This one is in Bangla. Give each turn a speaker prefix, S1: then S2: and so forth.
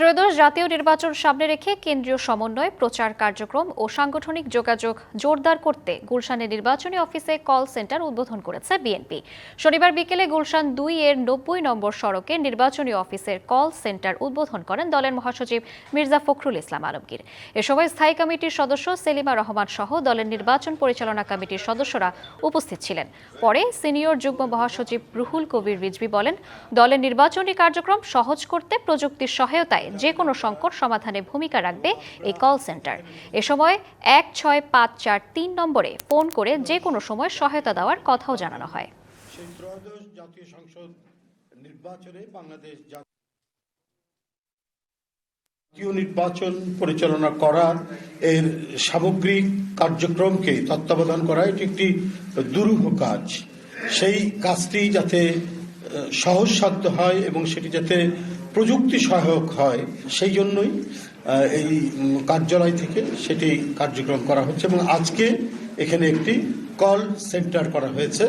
S1: ত্রয়োদশ জাতীয় নির্বাচন সামনে রেখে কেন্দ্রীয় সমন্বয়, প্রচার কার্যক্রম ও সাংগঠনিক যোগাযোগ জোরদার করতে গুলশানের নির্বাচনী অফিসে কল সেন্টার উদ্বোধন করেছে বিএনপি। শনিবার বিকেলে গুলশান দুই এর নব্বই নম্বর সড়কে নির্বাচনী অফিসের কল সেন্টার উদ্বোধন করেন দলের মহাসচিব মির্জা ফখরুল ইসলাম আলমগীর। এ সময় স্থায়ী কমিটির সদস্য সেলিমা রহমান সহ দলের নির্বাচন পরিচালনা কমিটির সদস্যরা উপস্থিত ছিলেন। পরে সিনিয়র যুগ্ম মহাসচিব রুহুল কবির রিজভি বলেন, দলের নির্বাচনী কার্যক্রম সহজ করতে প্রযুক্তির সহায়তায় যে কোনো সংকট সমাধানে ভূমিকা রাখবে এই কল সেন্টার এ সময় এক ছয় পাঁচ চার তিন নম্বরে ফোন করে যে কোনো সময় সহায়তা দেওয়ার কথাও জানানো হয়।
S2: জাতীয় নির্বাচনে পরিচালনা করা এর সামগ্রিক কার্যক্রমকে তত্ত্বাবধান করা, এটি একটি দুরূহ কাজ। সেই কাজটি যাতে সহজসাধ্য হয় এবং সেটি যাতে প্রযুক্তি সহায়ক হয়, সেই জন্যই এই কার্যালয় থেকে সেটি কার্যক্রম করা হচ্ছে এবং আজকে এখানে একটি কল সেন্টার করা হয়েছে।